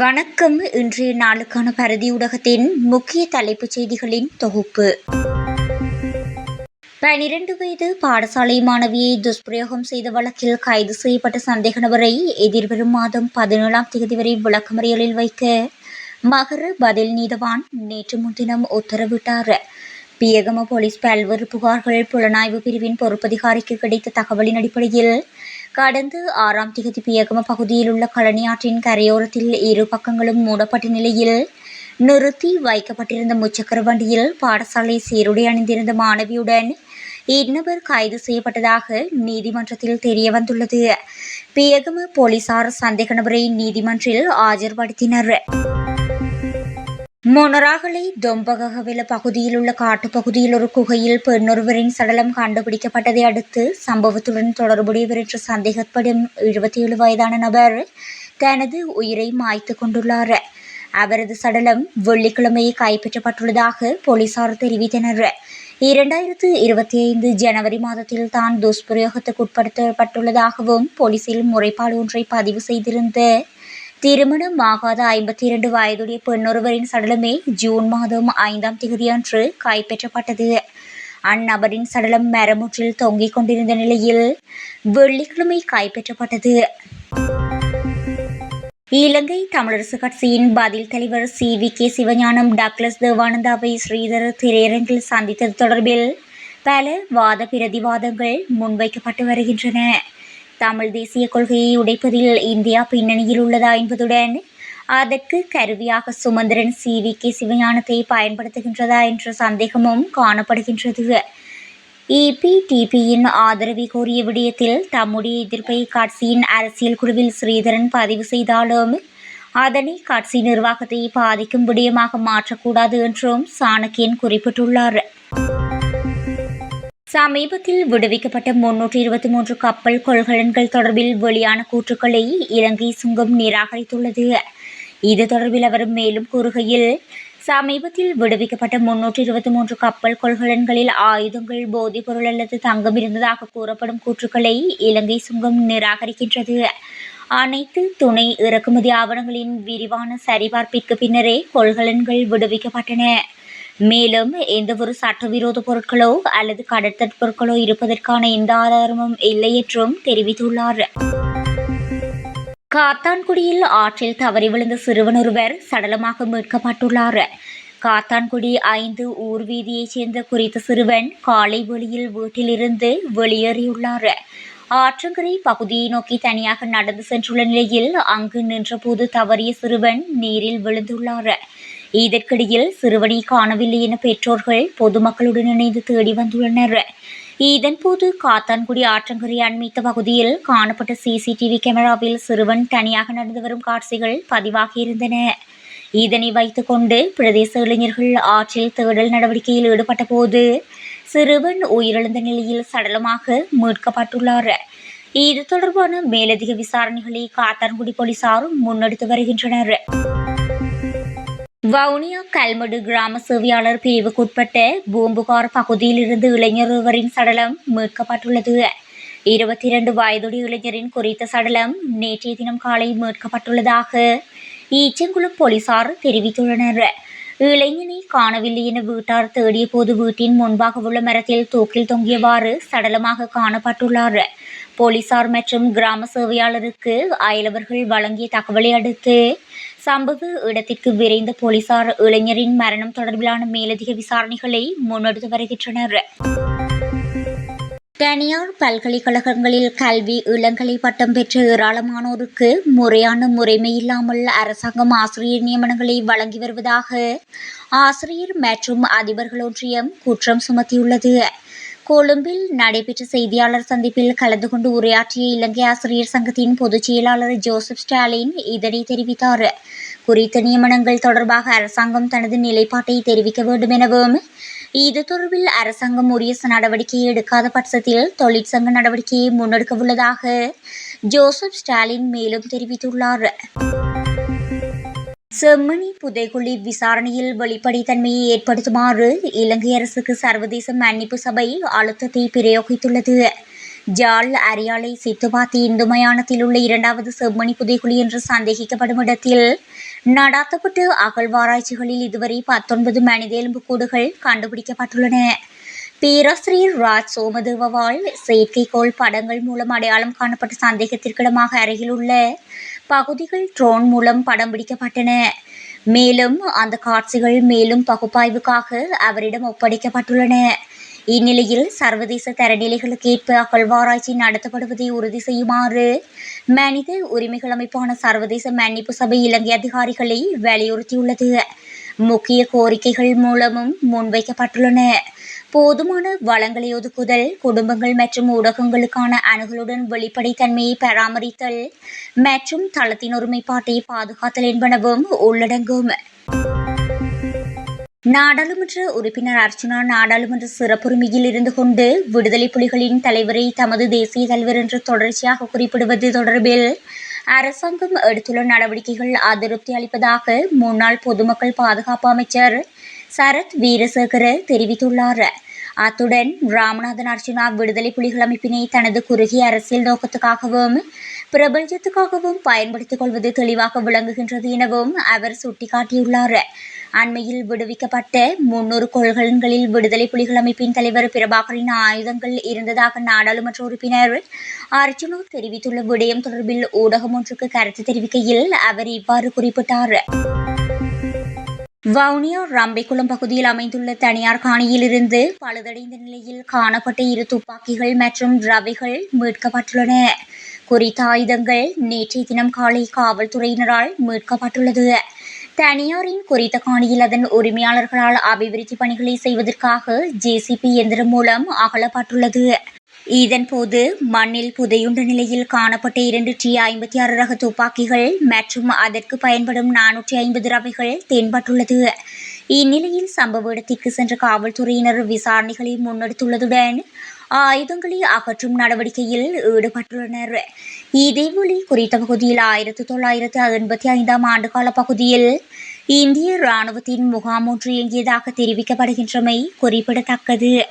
வணக்கம். இன்றைய நாளுக்கான பரதி ஊடகத்தின் முக்கிய தலைப்புச் செய்திகளின் தொகுப்பு. பனிரெண்டு வயது பாடசாலை மாணவியை துஷ்பிரயோகம் செய்த வழக்கில் கைது செய்யப்பட்ட சந்தேக நபரை எதிர்வரும் மாதம் பதினேழாம் தேதி வரை விளக்கமறியலில் வைக்க மகர பதில் நீதவான் நேற்று முன்தினம் உத்தரவிட்டார். பியகம போலீஸ் பல்வேறு புகார்கள் புலனாய்வு பிரிவின் பொறுப்பதிகாரிக்கு கிடைத்த தகவலின் அடிப்படையில் கடந்த ஆறாம் திகதி பியகம பகுதியில் உள்ள கழனியாற்றின் கரையோரத்தில் இரு பக்கங்களும் மூடப்பட்ட நிலையில் நிறுத்தி வைக்கப்பட்டிருந்த முச்சக்கர வண்டியில் பாடசாலை சீருடை அணிந்திருந்த மாணவியுடன் இன்னவர் கைது செய்யப்பட்டதாக நீதிமன்றத்தில் தெரியவந்துள்ளது. பியகம போலீசார் சந்தேக நபரை நீதிமன்றில் ஆஜர்படுத்தினர். மொனராகலை டொம்பகவில பகுதியில் உள்ள காட்டுப்பகுதியில் ஒரு குகையில் பெண்ணொருவரின் சடலம் கண்டுபிடிக்கப்பட்டதை அடுத்து சம்பவத்துடன் தொடர்புடையவர் என்று சந்தேகப்படும் எழுபத்தி ஏழு வயதான நபர் தனது உயிரை மாய்த்து கொண்டுள்ளார். அவரது சடலம் வெள்ளிக்கிழமையை கைப்பற்றப்பட்டுள்ளதாக போலீசார் தெரிவித்தனர். இரண்டாயிரத்து இருபத்தி ஐந்து ஜனவரி மாதத்தில் தான் துஷ்பிரயோகத்துக்கு உட்படுத்தப்பட்டுள்ளதாகவும் போலீசில் முறைப்பாடு ஒன்றை பதிவு செய்திருந்த திருமணம் ஆகாத ஐம்பத்தி இரண்டு வயதுடைய பெண்ணொருவரின் சடலமே ஜூன் மாதம் ஐந்தாம் தேதியன்று கைப்பற்றப்பட்டது. அந்நபரின் சடலம் மரமுற்றில் தொங்கிக் கொண்டிருந்த நிலையில் வெள்ளிக்கிழமை கைப்பற்றப்பட்டது. இலங்கை தமிழரசு கட்சியின் பதில் தலைவர் C. V. K. Sivagnanam Douglas தேவானந்தாவை Sridhar திரையரங்கில் சந்தித்தது தொடர்பில் பல வாத பிரதிவாதங்கள் முன்வைக்கப்பட்டு வருகின்றன. தமிழ் தேசிய கொள்கையை உடைப்பதில் இந்தியா பின்னணியில் உள்ளதா என்பதுடன் அதற்கு கருவியாக சுமந்திரன் சி. வி. கே. சிவஞானத்தை பயன்படுத்துகின்றதா என்ற சந்தேகமும் காணப்படுகின்றது. இபிடிபியின் ஆதரவை கோரிய விடயத்தில் தம்முடைய எதிர்ப்பை கட்சியின் அரசியல் குழுவில் ஸ்ரீதரன் பதிவு செய்தாலும் அதனை கட்சி நிர்வாகத்தை பாதிக்கும் விடயமாக மாற்றக்கூடாது என்றும் சாணக்கியன் குறிப்பிட்டுள்ளார். சமீபத்தில் விடுவிக்கப்பட்ட முன்னூற்றி இருபத்தி மூன்று கப்பல் கொள்கலன்கள் தொடர்பில் வெளியான கூற்றுக்களை இலங்கை சுங்கம் நிராகரித்துள்ளது. இது தொடர்பில் அவர் மேலும் கூறுகையில் சமீபத்தில் விடுவிக்கப்பட்ட முன்னூற்றி இருபத்தி மூன்று கப்பல் கொள்கலன்களில் ஆயுதங்கள் போதைப் பொருள் அல்லது தங்கம் இருந்ததாக கூறப்படும் கூற்றுக்களை இலங்கை சுங்கம் நிராகரிக்கின்றது. அனைத்து துணை இறக்குமதி ஆவணங்களின் விரிவான சரிபார்ப்பிற்கு பின்னரே கொள்கலன்கள் விடுவிக்கப்பட்டன. மேலும் எந்தவொரு சட்டவிரோத பொருட்களோ அல்லது கடத்தல் பொருட்களோ இருப்பதற்கான எந்த ஆதாரமும் இல்லை என்றும் தெரிவித்துள்ளார். காத்தான்குடியில் ஆற்றில் தவறி விழுந்த சிறுவன் ஒருவர் சடலமாக மீட்கப்பட்டுள்ளார். காத்தான்குடி ஐந்து ஊர் வீதியைச் சேர்ந்த குறித்த சிறுவன் காலை வெளியில் வீட்டிலிருந்து வெளியேறியுள்ளார். ஆற்றங்கரை பகுதியை நோக்கி தனியாக நடந்து சென்றுள்ள நிலையில் அங்கு நின்றபோது தவறிய சிறுவன் நீரில் விழுந்துள்ளார். இதற்கிடையில் சிறுவனை காணவில்லை என பெற்றோர்கள் பொதுமக்களுடன் இணைந்து தேடி வந்துள்ளனர். இதன்போது காத்தான்குடி ஆற்றங்கரை அண்மித்த பகுதியில் காணப்பட்ட சிசிடிவி கேமராவில் சிறுவன் தனியாக நடந்து வரும் காட்சிகள் பதிவாகியிருந்தன. இதனை வைத்துக்கொண்டு பிரதேச இளைஞர்கள் ஆற்றில் தேடல் நடவடிக்கையில் ஈடுபட்ட போது சிறுவன் உயிரிழந்த நிலையில் சடலமாக மீட்கப்பட்டுள்ளார். இது தொடர்பான மேலதிக விசாரணைகளை காத்தான்குடி போலீசாரும் முன்னெடுத்து வருகின்றனர். வவுனியா கல்மடு கிராம சேவையாளர் பிரிவுக்குட்பட்ட பூம்புகார் பகுதியிலிருந்து இளைஞர் ஒருவரின் சடலம் மீட்கப்பட்டுள்ளது. இருபத்தி இரண்டு வயதுடைய இளைஞரின் குறித்த சடலம் நேற்றைய தினம் காலை மீட்கப்பட்டுள்ளதாக ஈச்சங்குளம் போலீசார் தெரிவித்துள்ளனர். இளைஞனை காணவில்லை என வீட்டார் தேடிய போது வீட்டின் முன்பாக உள்ள மரத்தில் தூக்கில் தொங்கியவாறு சடலமாக காணப்பட்டுள்ளார். போலீசார் மற்றும் கிராம சேவையாளருக்கு அயலவர்கள் வழங்கிய தகவலை அடுத்து சம்பவ இடத்திற்கு விரைந்த போலீசார் இளைஞரின் மரணம் தொடர்பிலான மேலதிக விசாரணைகளை முன்னெடுத்து வருகின்றனர். தனியார் பல்கலைக்கழகங்களில் கல்வி இளங்கலை பட்டம் பெற்ற ஏராளமானோருக்கு முறையான முறைமை இல்லாமல் அரசாங்கம் ஆசிரியர் நியமனங்களை வழங்கி வருவதாக ஆசிரியர் மற்றும் அதிபர்கள் ஒன்றியம் குற்றம் சுமத்தியுள்ளது. கொழும்பில் நடைபெற்ற செய்தியாளர் சந்திப்பில் கலந்து கொண்டு உரையாற்றிய இலங்கை ஆசிரியர் சங்கத்தின் பொதுச் செயலாளர் ஜோசப் ஸ்டாலின் இதனை தெரிவித்தார். குறித்த நியமனங்கள் தொடர்பாக அரசாங்கம் தனது நிலைப்பாட்டை தெரிவிக்க வேண்டும் எனவும் இது தொடர்பில் அரசாங்கம் உரிய நடவடிக்கை எடுக்காத பட்சத்தில் தொழிற்சங்க நடவடிக்கையை முன்னெடுக்க உள்ளதாக ஜோசப் ஸ்டாலின் மேலும் தெரிவித்துள்ளார். செம்மணி புதைகுழி விசாரணையில் வெளிப்படைத்தன்மையை ஏற்படுத்துமாறு இலங்கை அரசுக்கு சர்வதேச மன்னிப்பு சபை அழுத்தத்தை பிரயோகித்துள்ளது. ஜால் அரியாலை சித்துபாத்தி இந்து மயானத்தில் உள்ள இரண்டாவது செம்மணி புதைகுழி என்று சந்தேகிக்கப்படும் இடத்தில் நடாத்தப்பட்டு அகழ்வாராய்ச்சிகளில் இதுவரை பத்தொன்பது மனித எலும்புக்கூடுகள் கண்டுபிடிக்கப்பட்டுள்ளன. பேராசிரியர் ராஜ் சோமதேவவால் செயற்கைக்கோள் படங்கள் மூலம் அடையாளம் காணப்பட்ட சந்தேகத்திற்கிடமாக அருகில் உள்ள பகுதிகள் ட்ரோன் மூலம் படம் பிடிக்கப்பட்டன. மேலும் அந்த காட்சிகள் மேலும் பகுப்பாய்வுக்காக அவரிடம் ஒப்படைக்கப்பட்டுள்ளன. இந்நிலையில் சர்வதேச தரநிலைகளுக்கு ஏற்ப அகழ்வாராய்ச்சி நடத்தப்படுவதை உறுதி செய்யுமாறு மனித உரிமைகள் அமைப்பான சர்வதேச மன்னிப்பு சபை இலங்கை அதிகாரிகளை வலியுறுத்தியுள்ளது. முக்கிய கோரிக்கைகள் மூலமும் முன்வைக்கப்பட்டுள்ளன. போதுமான வளங்களை ஒதுக்குதல் குடும்பங்கள் மற்றும் ஊடகங்களுக்கான அணுகலுடன் வெளிப்படைத்தன்மையை பராமரித்தல் மற்றும் தளத்தின் ஒருமைப்பாட்டை பாதுகாத்தல் என்பனவும் உள்ளடங்கும். நாடாளுமன்ற உறுப்பினர் அர்ச்சுனா நாடாளுமன்ற சிறப்புரிமையில் இருந்து கொண்டு விடுதலை புலிகளின் தலைவரை தமது தேசிய தலைவர் என்று தொடர்ச்சியாக குறிப்பிடுவது தொடர்பில் அரசாங்கம் எடுத்துள்ள நடவடிக்கைகள் அதிருப்தி அளிப்பதாக முன்னாள் பொதுமக்கள் பாதுகாப்பு அமைச்சர் சரத் வீரசேகர தெரிவித்துள்ளார். அத்துடன் ராமநாதன் அர்ச்சுனா விடுதலை புலிகள் அமைப்பினை தனது குறுகிய அரசியல் நோக்கத்துக்காகவும் பிரபஞ்சத்துக்காகவும் பயன்படுத்திக் கொள்வது தெளிவாக விளங்குகின்றது எனவும் அவர் சுட்டிக்காட்டியுள்ளார். அண்மையில் விடுவிக்கப்பட்ட முன்னூறு கொள்கலன்களில் விடுதலை புலிகள் அமைப்பின் தலைவர் பிரபாகரின் ஆயுதங்கள் இருந்ததாக நாடாளுமன்ற உறுப்பினர் அர்ஜுனோ தெரிவித்துள்ள விடயம் தொடர்பில் ஊடகம் ஒன்றுக்கு கருத்து தெரிவிக்கையில் அவர் இவ்வாறு குறிப்பிட்டார். வவுனியா ரம்பைக்குளம் பகுதியில் அமைந்துள்ள தனியார் காணியிலிருந்து பழுதடைந்த நிலையில் காணப்பட்ட இரு துப்பாக்கிகள் மற்றும் ரவைகள் மீட்கப்பட்டுள்ளன. குறித்த ஆயுதங்கள் நேற்றைய தினம் காலை காவல்துறையினரால் மீட்கப்பட்டுள்ளது. தனியாரின் குறித்த காணியில் அதன் உரிமையாளர்களால் அபிவிருத்தி பணிகளை செய்வதற்காக ஜேசிபி இயந்திரம் மூலம் அகலப்பட்டுள்ளது. இதன்போது மண்ணில் புதையுண்ட நிலையில் காணப்பட்ட இரண்டு டி ஐம்பத்தி ஆறு ரக துப்பாக்கிகள் மற்றும் அதற்கு பயன்படும் நானூற்றி ஐம்பது ரவைகள் தென்பட்டுள்ளது. இந்நிலையில் சம்பவ இடத்திற்கு சென்ற காவல்துறையினர் விசாரணைகளை முன்னெடுத்துள்ளதுடன் ஆயுதங்களை அகற்றும் நடவடிக்கையில் ஈடுபட்டுள்ளனர். இதேவேளை குறித்த பகுதியில் ஆயிரத்தி தொள்ளாயிரத்து எண்பத்தி ஐந்தாம் ஆண்டு கால பகுதியில் இந்திய இராணுவத்தின் முகாம் ஒன்று இயங்கியதாக தெரிவிக்கப்படுகின்றமை குறிப்பிடத்தக்கது.